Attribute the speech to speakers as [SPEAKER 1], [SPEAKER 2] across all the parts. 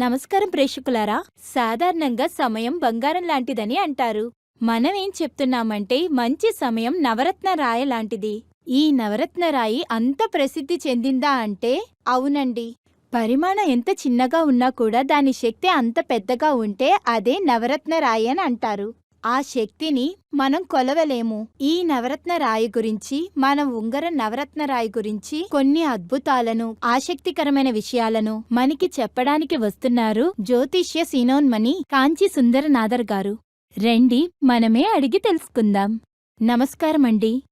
[SPEAKER 1] నమస్కారం ప్రేక్షకులారా. సాధారణంగా సమయం బంగారం లాంటిదని అంటారు. మనం ఏం చెప్తున్నామంటే మంచి సమయం నవరత్న రాయ లాంటిది. ఈ నవరత్న రాయి అంత ప్రసిద్ధి చెందిందా అంటే అవునండి. పరిమాణం ఎంత చిన్నగా ఉన్నా కూడా దాని శక్తి అంత పెద్దగా ఉంటే అదే నవరత్న రాయి అని అంటారు. ఆ శక్తిని మనం కొలవలేము. ఈ నవరత్న రాయి గురించి మనం ఉంగరం నవరత్న రాయి గురించి కొన్ని అద్భుతాలను ఆసక్తికరమైన విషయాలను మనకి చెప్పడానికి వస్తున్నారు జ్యోతిష్య సీనోన్మణి కాంచి సుందరనాథర్ గారు. రండి మనమే అడిగి తెలుసుకుందాం. నమస్కారమండి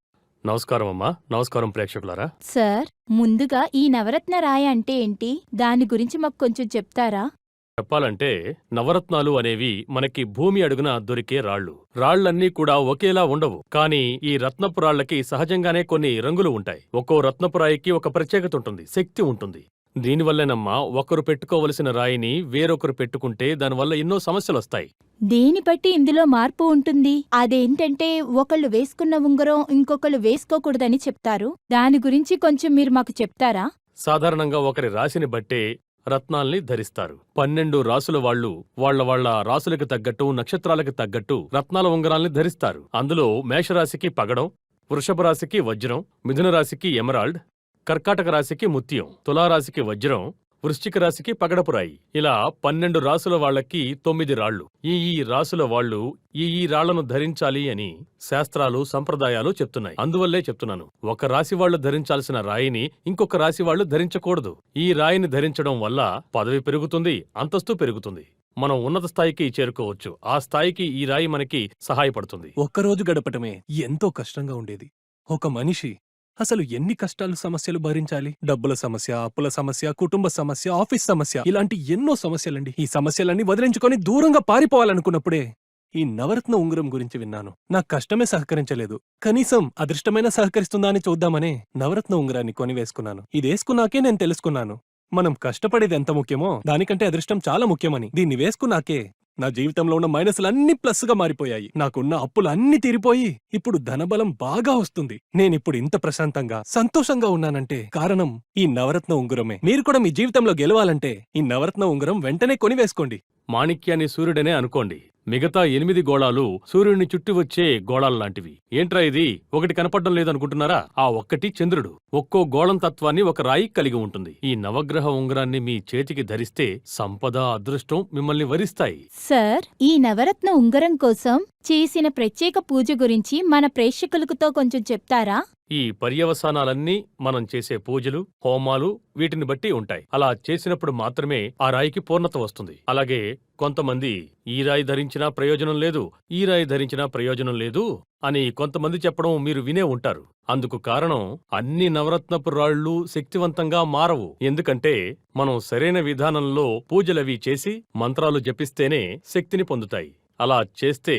[SPEAKER 2] నమస్కారం అమ్మా. నమస్కారం ప్రేక్షకులారా.
[SPEAKER 1] సార్ ముందుగా ఈ నవరత్న రాయి అంటే ఏంటి? దాని గురించి మాకు కొంచెం చెప్తారా?
[SPEAKER 2] చెప్పాలంటే నవరత్నాలు అనేవి మనకి భూమి అడుగున దొరికే రాళ్ళు. రాళ్ళన్నీ కూడా ఒకేలా ఉండవు. కానీ ఈ రత్నపు రాళ్ళకి సహజంగానే కొన్ని రంగులు ఉంటాయి. ఒక్కో రత్నపు రాయికి ఒక ప్రత్యేకత ఉంటుంది. శక్తి ఉంటుంది. దీనివల్లేనమ్మా ఒకరు పెట్టుకోవలసిన రాయిని వేరొకరు పెట్టుకుంటే దానివల్ల ఎన్నో సమస్యలు వస్తాయి.
[SPEAKER 1] దేని బట్టి ఇందులో మార్పు ఉంటుంది. అదేంటంటే ఒకళ్ళు వేసుకున్న ఉంగరం ఇంకొకళ్ళు వేసుకోకూడదని చెప్తారు. దాని గురించి కొంచెం మీరు మాకు చెప్తారా?
[SPEAKER 2] సాధారణంగా ఒకరి రాశిని బట్టే రత్నాల్ని ధరిస్తారు. పన్నెండు రాసుల వాళ్ళు వాళ్ళ వాళ్ళ రాసులకు తగ్గట్టు నక్షత్రాలకు తగ్గట్టు రత్నాల ఉంగరాల్ని ధరిస్తారు. అందులో మేషరాశికి పగడం వృషభ రాశికి వజ్రం మిథున రాశికి ఎమరాల్డ్ కర్కాటక రాశికి ముత్యం తులారాశికి వజ్రం వృశ్చిక రాశికి పగడపురాయి. ఇలా పన్నెండు రాసుల వాళ్ళకి తొమ్మిది రాళ్ళు. ఈ ఈ రాసుల వాళ్ళు ఈ ఈ రాళ్ళను ధరించాలి అని శాస్త్రాలు సంప్రదాయాలు చెప్తున్నాయి. అందువల్లే చెప్తున్నాను. ఒక రాశి వాళ్ళు ధరించాల్సిన రాయిని ఇంకొక రాశి వాళ్ళు ధరించకూడదు. ఈ రాయిని ధరించడం వల్ల పదవి పెరుగుతుంది అంతస్తు పెరుగుతుంది. మనం ఉన్నత స్థాయికి చేరుకోవచ్చు. ఆ స్థాయికి ఈ రాయి మనకి సహాయపడుతుంది.
[SPEAKER 3] ఒక్కరోజు గడపటమే ఎంతో కష్టంగా ఉండేది. ఒక మనిషి అసలు ఎన్ని కష్టాలు సమస్యలు భరించాలి? డబ్బుల సమస్య అప్పుల సమస్య కుటుంబ సమస్య ఆఫీస్ సమస్య ఇలాంటి ఎన్నో సమస్యలండి. ఈ సమస్యలన్నీ వదిలించుకొని దూరంగా పారిపోవాలనుకున్నప్పుడే ఈ నవరత్న ఉంగరం గురించి విన్నాను. నా కష్టమే సహకరించలేదు. కనీసం అదృష్టమైన సహకరిస్తుందా అని చూద్దామనే నవరత్న ఉంగరాన్ని కొనివేసుకున్నాను. ఇదేసుకున్నాకే నేను తెలుసుకున్నాను. మనం కష్టపడేది ఎంత ముఖ్యమో దానికంటే అదృష్టం చాలా ముఖ్యమని. దీన్ని వేసుకున్నాకే నా జీవితంలో ఉన్న మైనస్లన్నీ ప్లస్గా మారిపోయాయి. నాకున్న అప్పులు అన్ని తీరిపోయి ఇప్పుడు ధనబలం బాగా వస్తుంది. నేనిప్పుడు ఇంత ప్రశాంతంగా సంతోషంగా ఉన్నానంటే కారణం ఈ నవరత్న ఉంగురమే. మీరు కూడా మీ జీవితంలో గెలవాలంటే ఈ నవరత్న ఉంగరం వెంటనే కొనివేసుకోండి.
[SPEAKER 2] మాణిక్యాన్ని సూర్యుడనే అనుకోండి. మిగతా ఎనిమిది గోళాలు సూర్యుడిని చుట్టి వచ్చే గోళాల్లాంటివి. ఏంట్రా ఇది? ఒకటి కనపడడం లేదనుకుంటున్నారా? ఆ ఒక్కటి చంద్రుడు. ఒక్కో గోళం తత్వాన్ని ఒక రాయి కలిగి ఉంటుంది. ఈ నవగ్రహ ఉంగరాన్ని మీ చేతికి ధరిస్తే సంపద అదృష్టం మిమ్మల్ని వరిస్తాయి.
[SPEAKER 1] సార్ ఈ నవరత్న ఉంగరం కోసం చేసిన ప్రత్యేక పూజ గురించి మన ప్రేక్షకులకుతో కొంచెం చెప్తారా?
[SPEAKER 2] ఈ పర్యవసానాలన్నీ మనం చేసే పూజలు హోమాలు వీటిని బట్టి ఉంటాయి. అలా చేసినప్పుడు మాత్రమే ఆ రాయికి పూర్ణత వస్తుంది. అలాగే కొంతమంది ఈ రాయి ధరించినా ప్రయోజనం లేదు ఈ రాయి ధరించినా ప్రయోజనం లేదు అని కొంతమంది చెప్పడం మీరు వినే ఉంటారు. అందుకు కారణం అన్ని నవరత్నపు రాళ్ళు శక్తివంతంగా మారవు. ఎందుకంటే మనం సరైన విధానంలో పూజలవి చేసి మంత్రాలు జపిస్తేనే శక్తిని పొందుతాయి. అలా చేస్తే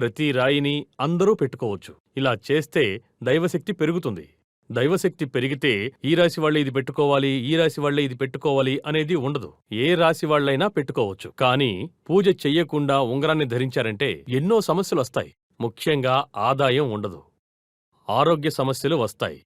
[SPEAKER 2] ప్రతి రాయిని అందరూ పెట్టుకోవచ్చు. ఇలా చేస్తే దైవశక్తి పెరుగుతుంది. దైవశక్తి పెరిగితే ఈ రాశి వాళ్ళే ఇది పెట్టుకోవాలి ఈ రాశి వాళ్ళే ఇది పెట్టుకోవాలి అనేది ఉండదు. ఏ రాశి వాళ్ళైనా పెట్టుకోవచ్చు. కానీ పూజ చెయ్యకుండా ఉంగరాన్ని ధరించారంటే ఎన్నో సమస్యలు వస్తాయి. ముఖ్యంగా ఆదాయం ఉండదు. ఆరోగ్య సమస్యలు వస్తాయి.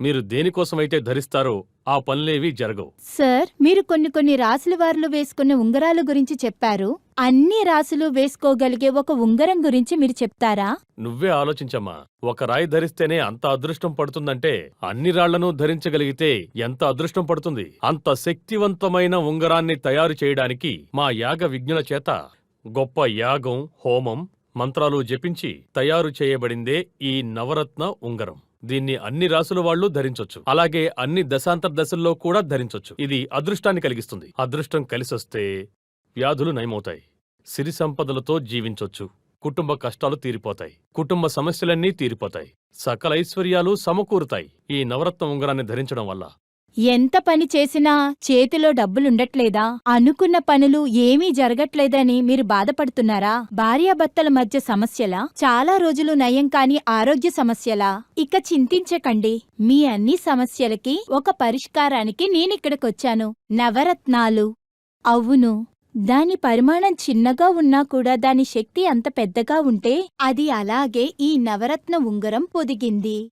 [SPEAKER 2] మీరు దేనికోసమైతే ధరిస్తారో ఆ పనులేవీ జరగవు.
[SPEAKER 1] సార్ మీరు కొన్ని కొన్ని రాసుల వారిలో వేసుకునే ఉంగరాల గురించి చెప్పారు. అన్ని రాసులు వేసుకోగలిగే ఒక ఉంగరం గురించి మీరు చెప్తారా?
[SPEAKER 2] నువ్వే ఆలోచించమ్మా. ఒక రాయి ధరిస్తేనే అంత అదృష్టం పడుతుందంటే అన్ని రాళ్ళను ధరించగలిగితే ఎంత అదృష్టం పడుతుంది? అంత శక్తివంతమైన ఉంగరాన్ని తయారు చేయడానికి మా యాగ విజ్ఞుల చేత గొప్ప యాగం హోమం మంత్రాలు జపించి తయారు చేయబడిందే ఈ నవరత్న ఉంగరం. దీన్ని అన్ని రాసుల వాళ్ళు ధరించొచ్చు. అలాగే అన్ని దశాంతర దశల్లో కూడా ధరించొచ్చు. ఇది అదృష్టాన్ని కలిగిస్తుంది. అదృష్టం కలిసొస్తే వ్యాధులు నయమవుతాయి. సిరి సంపదలతో జీవించొచ్చు. కుటుంబ కష్టాలు తీరిపోతాయి. కుటుంబ సమస్యలన్నీ తీరిపోతాయి. సకల ఐశ్వర్యాలు సమకూరుతాయి. ఈ నవరత్న ఉంగరాన్ని ధరించడం వల్ల.
[SPEAKER 1] ఎంత పని చేసినా చేతిలో డబ్బులుండట్లేదా? అనుకున్న పనులు ఏమీ జరగట్లేదని మీరు బాధపడుతున్నారా? భార్యాభర్తల మధ్య సమస్యలా? చాలా రోజులు నయం కాని ఆరోగ్య సమస్యలా? ఇక చింతించకండి. మీ అన్ని సమస్యలకి ఒక పరిష్కారానికి నేనిక్కడికొచ్చాను. నవరత్నాలు. అవును. దాని పరిమాణం చిన్నగా ఉన్నా కూడా దాని శక్తి అంత పెద్దగా ఉంటే అది అలాగే ఈ నవరత్న ఉంగరం పొదిగింది.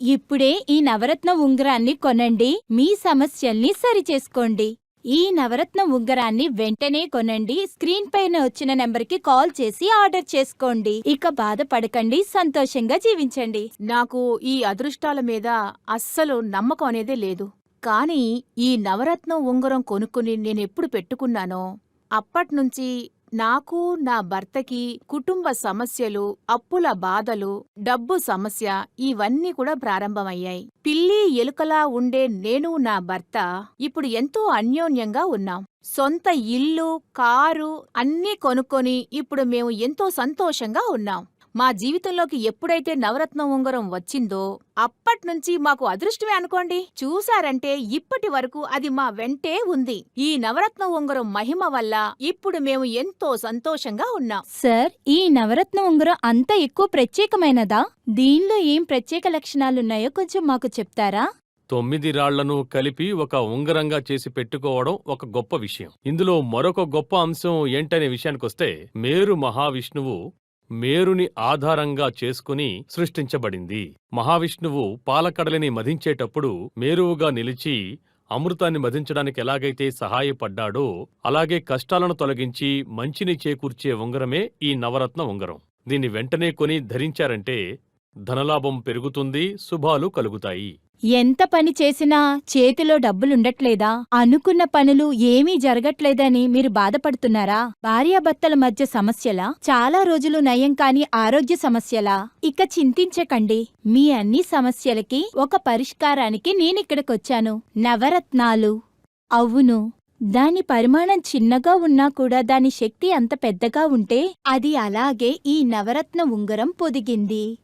[SPEAKER 1] ఇప్పుడే ఈ నవరత్న ఉంగరాన్ని కొనండి. మీ సమస్యల్ని సరిచేసుకోండి. ఈ నవరత్న ఉంగరాన్ని వెంటనే కొనండి. స్క్రీన్ పైన వచ్చిన నెంబర్కి కాల్ చేసి ఆర్డర్ చేసుకోండి. ఇక బాధపడకండి. సంతోషంగా జీవించండి.
[SPEAKER 4] నాకు ఈ అదృష్టాల మీద అస్సలు నమ్మకం అనేదే లేదు. కానీ ఈ నవరత్నం ఉంగరం కొనుక్కుని నేనెప్పుడు పెట్టుకున్నానో అప్పట్నుంచి నాకు నా భర్తకి కుటుంబ సమస్యలు అప్పుల బాధలు డబ్బు సమస్య ఇవన్నీ కూడా ప్రారంభమయ్యాయి. పిల్లి ఎలుకలా ఉండే నేను నా భర్త ఇప్పుడు ఎంతో అన్యోన్యంగా ఉన్నాం. సొంత ఇల్లు కారు అన్నీ కొనుక్కొని ఇప్పుడు మేము ఎంతో సంతోషంగా ఉన్నాం. మా జీవితంలోకి ఎప్పుడైతే నవరత్నం ఉంగరం వచ్చిందో అప్పట్నుంచి మాకు అదృష్టమే అనుకోండి. చూసారంటే ఇప్పటి వరకు అది మా వెంటే ఉంది. ఈ నవరత్న ఉంగరం మహిమ వల్ల ఇప్పుడు మేము ఎంతో సంతోషంగా ఉన్నాం.
[SPEAKER 1] సార్ ఈ నవరత్న ఉంగరం అంత ఎక్కువ ప్రత్యేకమైనదా? దీనిలో ఏం ప్రత్యేక లక్షణాలున్నాయో కొంచెం మాకు చెప్తారా?
[SPEAKER 2] తొమ్మిది రాళ్ళను కలిపి ఒక ఉంగరంగా చేసి పెట్టుకోవడం ఒక గొప్ప విషయం. ఇందులో మరొక గొప్ప అంశం ఏంటనే విషయానికొస్తే మేరు మహావిష్ణువు మేరుని ఆధారంగా చేసుకుని సృష్టించబడింది. మహావిష్ణువు పాలకడలిని మధించేటప్పుడు మేరువుగా నిలిచి అమృతాన్ని మధించడానికి ఎలాగైతే సహాయపడ్డాడో అలాగే కష్టాలను తొలగించి మంచిని చేకూర్చే ఉంగరమే ఈ నవరత్న ఉంగరం. దీన్ని వెంటనే కొని ధరించారంటే ధనలాభం పెరుగుతుంది శుభాలు కలుగుతాయి.
[SPEAKER 1] ఎంత పని చేసినా చేతిలో డబ్బులుండట్లేదా? అనుకున్న పనులు ఏమీ జరగట్లేదని మీరు బాధపడుతున్నారా? భార్యాభర్తల మధ్య సమస్యలా? చాలా రోజులు నయం కాని ఆరోగ్య సమస్యలా? ఇక చింతించకండి. మీ అన్ని సమస్యలకి ఒక పరిష్కారానికి నేనిక్కడికొచ్చాను. నవరత్నాలు. అవును. దాని పరిమాణం చిన్నగా ఉన్నా కూడా దాని శక్తి అంత పెద్దగా ఉంటే అది అలాగే ఈ నవరత్న ఉంగరం పొదిగింది.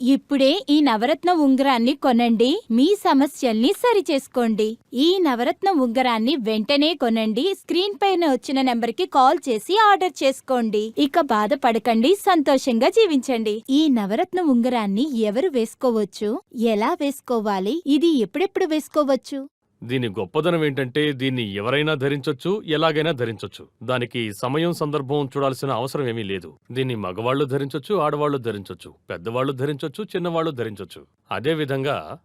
[SPEAKER 1] ఇప్పుడే ఈ నవరత్న ఉంగరాన్ని కొనండి. మీ సమస్యల్ని సరిచేసుకోండి. ఈ నవరత్న ఉంగరాన్ని వెంటనే కొనండి. స్క్రీన్ పైన వచ్చిన నెంబర్కి కాల్ చేసి ఆర్డర్ చేసుకోండి. ఇక బాధపడకండి సంతోషంగా జీవించండి. ఈ నవరత్న ఉంగరాన్ని ఎవరు వేసుకోవచ్చు? ఎలా వేసుకోవాలి? ఇది ఎప్పుడెప్పుడు వేసుకోవచ్చు?
[SPEAKER 2] దీని గొప్పదనం ఏంటంటే దీన్ని ఎవరైనా ధరించొచ్చు ఎలాగైనా ధరించొచ్చు. దానికి సమయం సందర్భం చూడాల్సిన అవసరం ఏమీ లేదు. దీన్ని మగవాళ్ళు ధరించొచ్చు ఆడవాళ్ళు ధరించొచ్చు పెద్దవాళ్ళు ధరించొచ్చు చిన్నవాళ్ళు ధరించొచ్చు. అదే విధంగా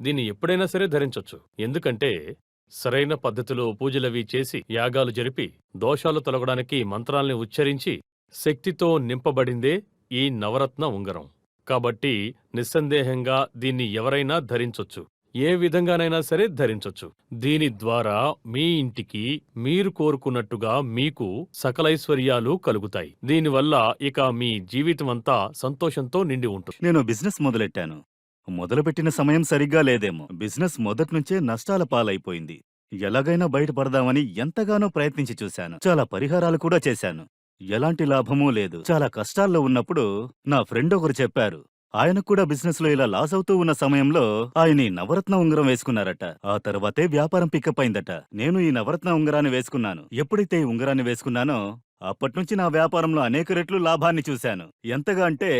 [SPEAKER 2] దీన్ని ఎప్పుడైనా సరే ధరించొచ్చు. ఎందుకంటే సరైన పద్ధతిలో పూజలవి చేసి యాగాలు జరిపి దోషాలు తొలగడానికి మంత్రాల్ని ఉచ్చరించి శక్తితో నింపబడిందే ఈ నవరత్న ఉంగరం. కాబట్టి నిస్సందేహంగా దీన్ని ఎవరైనా ధరించొచ్చు. ఏ విధంగానైనా సరే ధరించొచ్చు. దీని ద్వారా మీ ఇంటికి మీరు కోరుకున్నట్టుగా మీకు సకలైశ్వర్యాలు కలుగుతాయి. దీనివల్ల ఇక మీ జీవితమంతా సంతోషంతో నిండి ఉంటుంది.
[SPEAKER 5] నేను బిజినెస్ మొదలెట్టాను. మొదలుపెట్టిన సమయం సరిగ్గా లేదేమో. బిజినెస్ మొదట్నుంచే నష్టాల పాలైపోయింది. ఎలాగైనా బయటపడదామని ఎంతగానో ప్రయత్నించి చూశాను. చాలా పరిహారాలు కూడా చేశాను. ఎలాంటి లాభమూ లేదు. చాలా కష్టాల్లో ఉన్నప్పుడు నా ఫ్రెండ్ ఒకరు చెప్పారు ఆయన కూడా బిజినెస్లో ఇలా లాస్ అవుతూ ఉన్న సమయంలో ఆయన ఈ నవరత్న ఉంగరం వేసుకున్నారట. ఆ తర్వాతే వ్యాపారం పికప్ అయిందట. నేను ఈ నవరత్న ఉంగరాన్ని వేసుకున్నాను. ఎప్పుడైతే ఈ ఉంగరాన్ని వేసుకున్నానో అప్పట్నుంచి నా వ్యాపారంలో అనేక రెట్లు లాభాన్ని చూశాను. ఎంతగా అంటే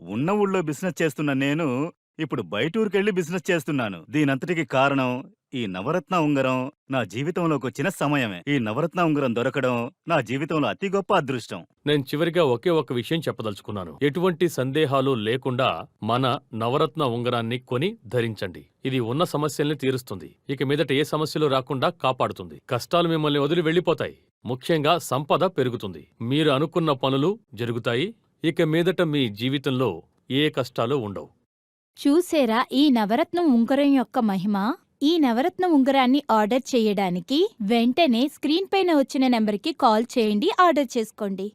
[SPEAKER 5] ఉన్న ఊళ్ళో బిజినెస్ చేస్తున్న నేను ఇప్పుడు బయటూరికెళ్ళి బిజినెస్ చేస్తున్నాను. దీనంతటికి కారణం ఈ నవరత్న ఉంగరం నా జీవితంలోకి వచ్చిన సమయమే. ఈ నవరత్న ఉంగరం దొరకడం నా జీవితంలో అతి గొప్ప అదృష్టం.
[SPEAKER 2] నేను చివరిగా ఒకే ఒక విషయం చెప్పదలుచుకున్నాను. ఎటువంటి సందేహాలు లేకుండా మన నవరత్న ఉంగరాన్ని కొని ధరించండి. ఇది ఉన్న సమస్యల్ని తీరుస్తుంది. ఇక మీదట ఏ సమస్యలు రాకుండా కాపాడుతుంది. కష్టాలు మిమ్మల్ని వదిలి వెళ్ళిపోతాయి. ముఖ్యంగా సంపద పెరుగుతుంది. మీరు అనుకున్న పనులు జరుగుతాయి. ఇక మీదట మీ జీవితంలో ఏ కష్టాలు ఉండవు.
[SPEAKER 1] చూసేరా ఈ నవరత్నం ఉంగరం యొక్క మహిమ? ఈ నవరత్న ఉంగరాన్ని ఆర్డర్ చేయడానికి వెంటనే స్క్రీన్ పైన వచ్చిన నెంబర్కి కాల్ చేయండి ఆర్డర్ చేసుకోండి.